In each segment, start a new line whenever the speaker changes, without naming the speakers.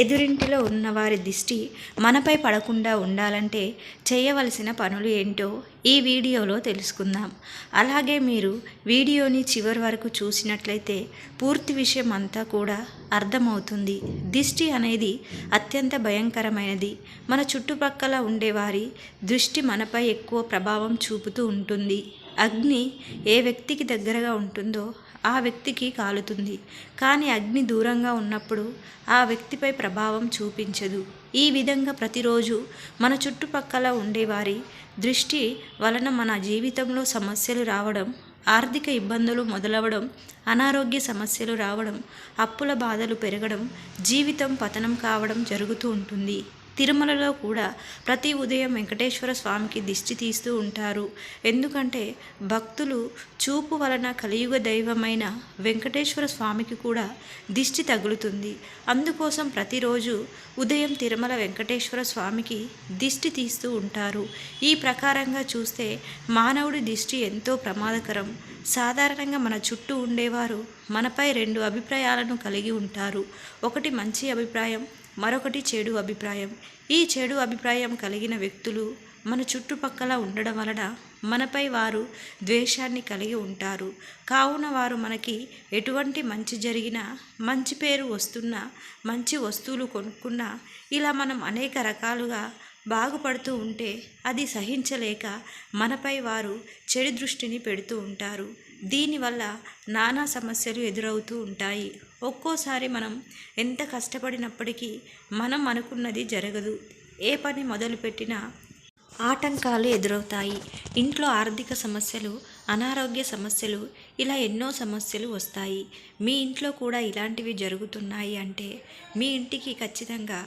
ఎదురింటిలో ఉన్నవారి దిష్టి మనపై పడకుండా ఉండాలంటే చేయవలసిన పనులు ఏంటో ఈ వీడియోలో తెలుసుకుందాం. అలాగే మీరు వీడియోని చివరి వరకు చూసినట్లయితే పూర్తి విషయం అంతా కూడా అర్థమవుతుంది. దిష్టి అనేది అత్యంత భయంకరమైనది. మన చుట్టుపక్కల ఉండేవారి దృష్టి మనపై ఎక్కువ ప్రభావం చూపుతూ ఉంటుంది. అగ్ని ఏ వ్యక్తికి దగ్గరగా ఉంటుందో ఆ వ్యక్తికి కాలుతుంది. కానీ అగ్ని దూరంగా ఉన్నప్పుడు ఆ వ్యక్తిపై ప్రభావం చూపించదు. ఈ విధంగా ప్రతిరోజు మన చుట్టుపక్కల ఉండేవారి దృష్టి వలన మన జీవితంలో సమస్యలు రావడం ఆర్థిక ఇబ్బందులు మొదలవడం అనారోగ్య సమస్యలు రావడం అప్పుల బాధలు పెరగడం జీవితం పతనం కావడం జరుగుతూ ఉంటుంది. తిరుమలలో కూడా ప్రతి ఉదయం వెంకటేశ్వర స్వామికి దిష్టి తీస్తూ ఉంటారు. ఎందుకంటే భక్తులు చూపు వలన కలియుగ దైవమైన వెంకటేశ్వర స్వామికి కూడా దిష్టి తగులుతుంది. అందుకోసం ప్రతిరోజు ఉదయం తిరుమల వెంకటేశ్వర స్వామికి దిష్టి తీస్తూ ఉంటారు. ఈ ప్రకారంగా చూస్తే మానవుడి దిష్టి ఎంతో ప్రమాదకరం. సాధారణంగా మన చుట్టూ ఉండేవారు మనపై రెండు అభిప్రాయాలను కలిగి ఉంటారు. ఒకటి మంచి అభిప్రాయం మరొకటి చెడు అభిప్రాయం. ఈ చెడు అభిప్రాయం కలిగిన వ్యక్తులు మన చుట్టుపక్కల ఉండడం వలన మనపై వారు ద్వేషాన్ని కలిగి ఉంటారు. కావున వారు మనకి ఎటువంటి మంచి జరిగినా మంచి పేరు వస్తున్నా మంచి వస్తువులు కొనుక్కున్నా ఇలా మనం అనేక రకాలుగా బాగుపడుతూ ఉంటే అది సహించలేక మనపై వారు చెడు దృష్టిని పెడుతూ ఉంటారు. దీనివల్ల నానా సమస్యలు ఎదురవుతూ ఉంటాయి. ఒక్కోసారి మనం ఎంత కష్టపడినప్పటికీ మనం అనుకున్నది జరగదు. ఏ పని మొదలుపెట్టినా ఆటంకాలు ఎదురవుతాయి. ఇంట్లో ఆర్థిక సమస్యలు అనారోగ్య సమస్యలు ఇలా ఎన్నో సమస్యలు వస్తాయి. మీ ఇంట్లో కూడా ఇలాంటివి జరుగుతున్నాయి అంటే మీ ఇంటికి ఖచ్చితంగా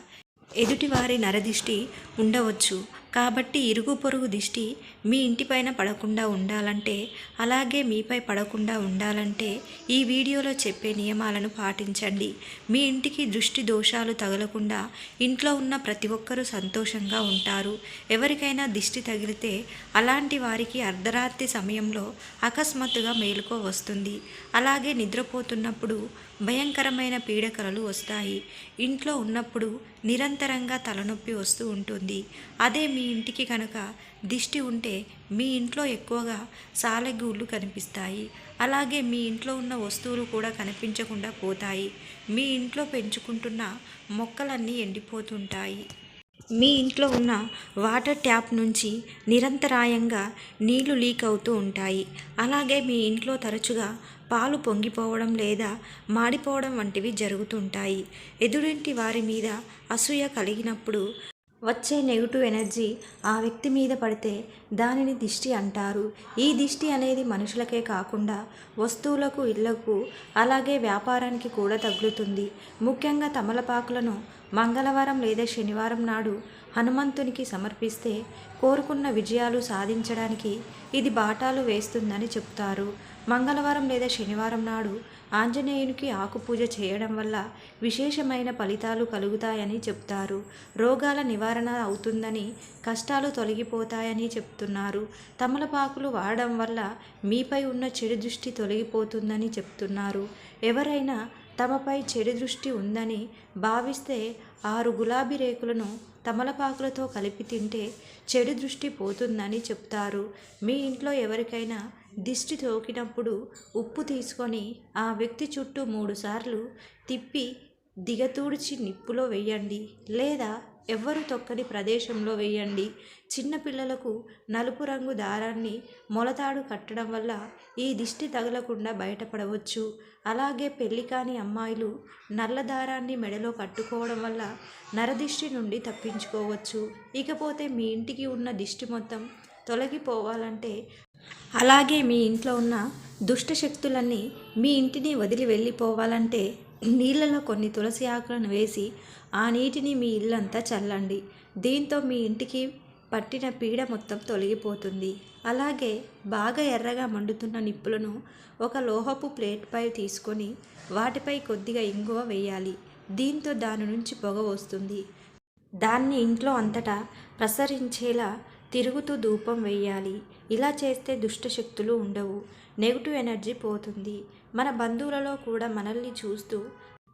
ఎదుటివారి నరదిష్టి ఉండవచ్చు. కాబట్టి ఇరుగు పొరుగు దిష్టి మీ ఇంటిపైన పడకుండా ఉండాలంటే అలాగే మీపై పడకుండా ఉండాలంటే ఈ వీడియోలో చెప్పే నియమాలను పాటించండి. మీ ఇంటికి దృష్టి దోషాలు తగలకుండా ఇంట్లో ఉన్న ప్రతి ఒక్కరూ సంతోషంగా ఉంటారు. ఎవరికైనా దిష్టి తగిలితే అలాంటి వారికి అర్ధరాత్రి సమయంలో అకస్మాత్తుగా మేలుకో వస్తుంది. అలాగే నిద్రపోతున్నప్పుడు భయంకరమైన పీడకలలు వస్తాయి. ఇంట్లో ఉన్నప్పుడు నిరంతరంగా తలనొప్పి వస్తూ ఉంటుంది. అదే మీ ఇంటికి కనుక దిష్టి ఉంటే మీ ఇంట్లో ఎక్కువగా సాలెగూళ్ళు కనిపిస్తాయి. అలాగే మీ ఇంట్లో ఉన్న వస్తువులు కూడా కనిపించకుండా పోతాయి. మీ ఇంట్లో పెంచుకుంటున్న మొక్కలన్నీ ఎండిపోతుంటాయి. మీ ఇంట్లో ఉన్న వాటర్ ట్యాప్ నుంచి నిరంతరాయంగా నీళ్ళు లీక్ అవుతూ ఉంటాయి. అలాగే మీ ఇంట్లో తరచుగా పాలు పొంగిపోవడం లేదా మాడిపోవడం వంటివి జరుగుతుంటాయి. ఎదురింటి వారి మీద అసూయ కలిగినప్పుడు వచ్చే నెగిటివ్ ఎనర్జీ ఆ వ్యక్తి మీద పడితే దానిని దిష్టి అంటారు. ఈ దిష్టి అనేది మనుషులకే కాకుండా వస్తువులకు ఇళ్ళకు అలాగే వ్యాపారానికి కూడా తగులుతుంది. ముఖ్యంగా తమలపాకులను మంగళవారం లేదా శనివారం నాడు హనుమంతునికి సమర్పిస్తే కోరుకున్న విజయాలు సాధించడానికి ఇది బాటాలు వేస్తుందని చెప్తారు. మంగళవారం లేదా శనివారం నాడు ఆంజనేయునికి ఆకుపూజ చేయడం వల్ల విశేషమైన ఫలితాలు కలుగుతాయని చెప్తారు. రోగాల నివారణ అవుతుందని కష్టాలు తొలగిపోతాయని చెప్తున్నారు. తమలపాకులు వాడడం వల్ల మీపై ఉన్న చెడు దృష్టి తొలగిపోతుందని చెప్తున్నారు. ఎవరైనా తమపై చెడు దృష్టి ఉందని భావిస్తే ఆరు గులాబీ రేకులను తమలపాకులతో కలిపి తింటే చెడు దృష్టి పోతుందని చెప్తారు. మీ ఇంట్లో ఎవరికైనా దిష్టి తోకినప్పుడు ఉప్పు తీసుకొని ఆ వ్యక్తి చుట్టూ మూడుసార్లు తిప్పి దిగతూడ్చి నిప్పులో వేయండి. లేదా ఎవ్వరు తొక్కని ప్రదేశంలో వేయండి. చిన్నపిల్లలకు నలుపు రంగు దారాన్ని మొలతాడు కట్టడం వల్ల ఈ దిష్టి తగలకుండా బయటపడవచ్చు. అలాగే పెళ్ళి కాని అమ్మాయిలు నల్ల దారాన్ని మెడలో కట్టుకోవడం వల్ల నరదిష్టి నుండి తప్పించుకోవచ్చు. ఇకపోతే మీ ఇంటికి ఉన్న దిష్టి మొత్తం తొలగిపోవాలంటే అలాగే మీ ఇంట్లో ఉన్న దుష్ట శక్తులన్నీ మీ ఇంటిని వదిలి వెళ్ళిపోవాలంటే నీళ్ళలో కొన్ని తులసి ఆకులను వేసి ఆ నీటిని మీ ఇల్లంతా చల్లండి. దీంతో మీ ఇంటికి పట్టిన పీడ మొత్తం తొలగిపోతుంది. అలాగే బాగా ఎర్రగా మండుతున్న నిప్పులను ఒక లోహపు ప్లేట్పై తీసుకొని వాటిపై కొద్దిగా ఇంగువ వేయాలి. దీంతో దాని నుంచి పొగ వస్తుంది. దాన్ని ఇంట్లో అంతటా ప్రసరించేలా తిరుగుతూ ధూపం వేయాలి. ఇలా చేస్తే దుష్ట శక్తులు ఉండవు. నెగిటివ్ ఎనర్జీ పోతుంది. మన బంధువులలో కూడా మనల్ని చూస్తూ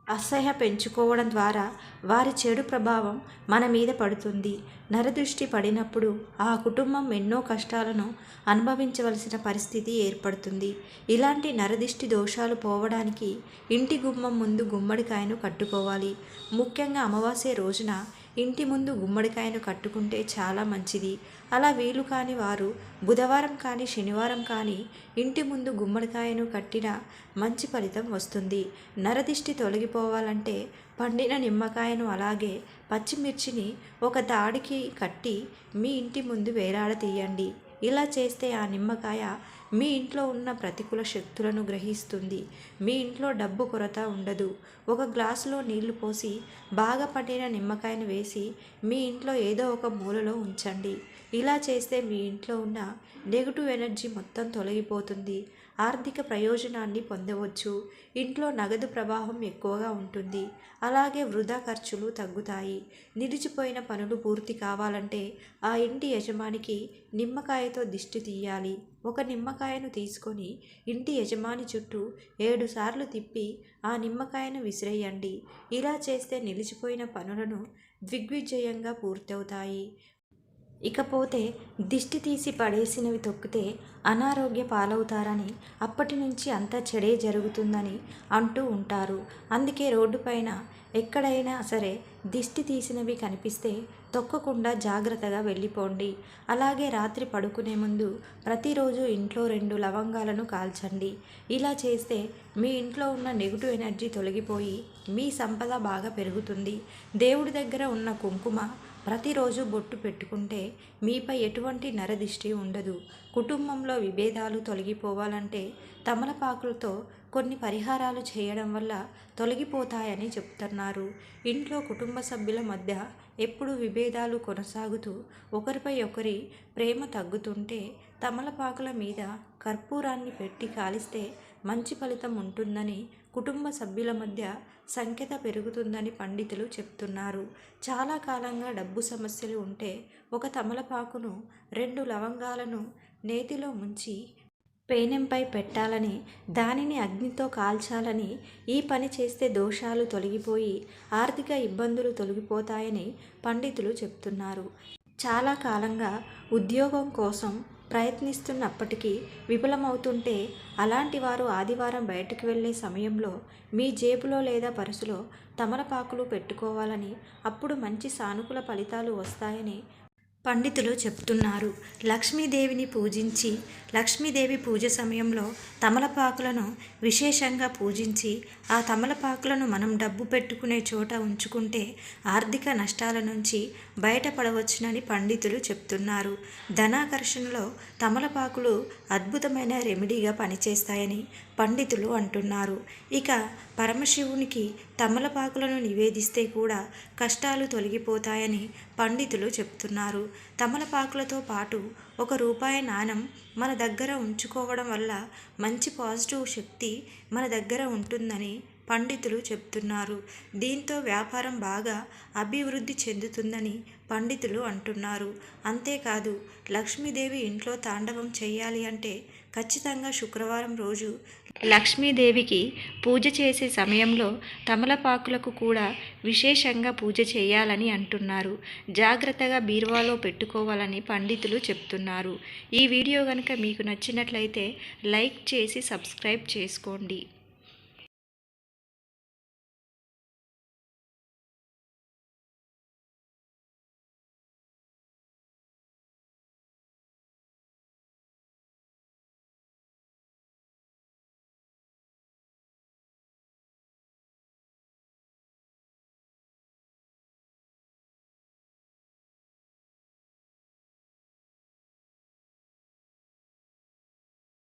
అసహ్య పెంచుకోవడం ద్వారా వారి చెడు ప్రభావం మన మీద పడుతుంది. నరదృష్టి పడినప్పుడు ఆ కుటుంబం ఎన్నో కష్టాలను అనుభవించవలసిన పరిస్థితి ఏర్పడుతుంది. ఇలాంటి నరదిష్టి దోషాలు పోవడానికి ఇంటి గుమ్మం ముందు గుమ్మడికాయను కట్టుకోవాలి. ముఖ్యంగా అమావాస్య రోజున ఇంటి ముందు గుమ్మడికాయను కట్టుకుంటే చాలా మంచిది. అలా వీలు కాని వారు బుధవారం కానీ శనివారం కానీ ఇంటి ముందు గుమ్మడికాయను కట్టిన మంచి ఫలితం వస్తుంది. నరదిష్టి తొలగిపోవాలంటే పండిన నిమ్మకాయను అలాగే పచ్చిమిర్చిని ఒక తాడికి కట్టి మీ ఇంటి ముందు వేలాడతీయండి. ఇలా చేస్తే ఆ నిమ్మకాయ మీ ఇంట్లో ఉన్న ప్రతికూల శక్తులను గ్రహిస్తుంది. మీ ఇంట్లో డబ్బు కొరత ఉండదు. ఒక గ్లాసులో నీళ్ళు పోసి బాగా పట్టిన నిమ్మకాయను వేసి మీ ఇంట్లో ఏదో ఒక మూలలో ఉంచండి. ఇలా చేస్తే మీ ఇంట్లో ఉన్న నెగిటివ్ ఎనర్జీ మొత్తం తొలగిపోతుంది. ఆర్థిక ప్రయోజనాన్ని పొందవచ్చు. ఇంట్లో నగదు ప్రవాహం ఎక్కువగా ఉంటుంది. అలాగే వృధా ఖర్చులు తగ్గుతాయి. నిలిచిపోయిన పనులు పూర్తి కావాలంటే ఆ ఇంటి యజమానికి నిమ్మకాయతో దిష్టి తీయాలి. ఒక నిమ్మకాయను తీసుకొని ఇంటి యజమాని చుట్టూ ఏడు సార్లు తిప్పి ఆ నిమ్మకాయను విసిరేయండి. ఇలా చేస్తే నిలిచిపోయిన పనులను దిగ్విజయంగా పూర్తవుతాయి. ఇకపోతే దిష్టి తీసి పడేసినవి తొక్కితే అనారోగ్య పాలవుతారని అప్పటి నుంచి అంతా చెడే జరుగుతుందని అంటూ ఉంటారు. అందుకే రోడ్డుపైన ఎక్కడైనా సరే దిష్టి తీసినవి కనిపిస్తే తొక్కకుండా జాగ్రత్తగా వెళ్ళిపోండి. అలాగే రాత్రి పడుకునే ముందు ప్రతిరోజు ఇంట్లో రెండు లవంగాలను కాల్చండి. ఇలా చేస్తే మీ ఇంట్లో ఉన్న నెగిటివ్ ఎనర్జీ తొలగిపోయి మీ సంపద బాగా పెరుగుతుంది. దేవుడి దగ్గర ఉన్న కుంకుమ ప్రతిరోజు బొట్టు పెట్టుకుంటే మీపై ఎటువంటి నరదిష్టి ఉండదు. కుటుంబంలో విభేదాలు తొలగిపోవాలంటే తమలపాకులతో కొన్ని పరిహారాలు చేయడం వల్ల తొలగిపోతాయని చెప్తున్నారు. ఇంట్లో కుటుంబ సభ్యుల మధ్య ఎప్పుడు విభేదాలు కొనసాగుతూ ఒకరిపై ఒకరి ప్రేమ తగ్గుతుంటే తమలపాకుల మీద కర్పూరాన్ని పెట్టి కాలిస్తే మంచి ఫలితం ఉంటుందని కుటుంబ సభ్యుల మధ్య సంఖ్యత పెరుగుతుందని పండితులు చెప్తున్నారు. చాలా కాలంగా డబ్బు సమస్యలు ఉంటే ఒక తమలపాకును రెండు లవంగాలను నేతిలో ముంచి పేనెంపై పెట్టాలని దానిని అగ్నితో కాల్చాలని ఈ పని చేస్తే దోషాలు తొలగిపోయి ఆర్థిక ఇబ్బందులు తొలగిపోతాయని పండితులు చెప్తున్నారు. చాలా కాలంగా ఉద్యోగం కోసం ప్రయత్నిస్తున్నప్పటికీ విఫలమవుతుంటే అలాంటి వారు ఆదివారం బయటకు వెళ్ళే సమయంలో మీ జేబులో లేదా పర్సులో తమలపాకులు పెట్టుకోవాలని అప్పుడు మంచి సానుకూల ఫలితాలు వస్తాయని పండితులు చెప్తున్నారు. లక్ష్మీదేవిని పూజించి లక్ష్మీదేవి పూజ సమయంలో తమలపాకులను విశేషంగా పూజించి ఆ తమలపాకులను మనం డబ్బు పెట్టుకునే చోట ఉంచుకుంటే ఆర్థిక నష్టాల నుంచి బయటపడవచ్చునని పండితులు చెప్తున్నారు. ధనాకర్షణలో తమలపాకులు అద్భుతమైన రెమెడీగా పనిచేస్తాయని పండితులు అంటున్నారు. ఇక పరమశివునికి తమలపాకులను నివేదిస్తే కూడా కష్టాలు తొలగిపోతాయని పండితులు చెప్తున్నారు. తమలపాకులతో పాటు ఒక రూపాయి నాణం మన దగ్గర ఉంచుకోవడం వల్ల మంచి పాజిటివ్ శక్తి మన దగ్గర ఉంటుందని పండితులు చెప్తున్నారు. దీంతో వ్యాపారం బాగా అభివృద్ధి చెందుతుందని పండితులు అంటున్నారు. అంతేకాదు లక్ష్మీదేవి ఇంట్లో తాండవం చేయాలి అంటే ఖచ్చితంగా శుక్రవారం రోజు లక్ష్మీదేవికి పూజ చేసే సమయంలో తమలపాకులకు కూడా విశేషంగా పూజ చేయాలని అంటున్నారు. జాగ్రత్తగా బీరువాలో పెట్టుకోవాలని పండితులు చెప్తున్నారు. ఈ వీడియో కనుక మీకు నచ్చినట్లయితే లైక్ చేసి సబ్స్క్రైబ్ చేసుకోండి.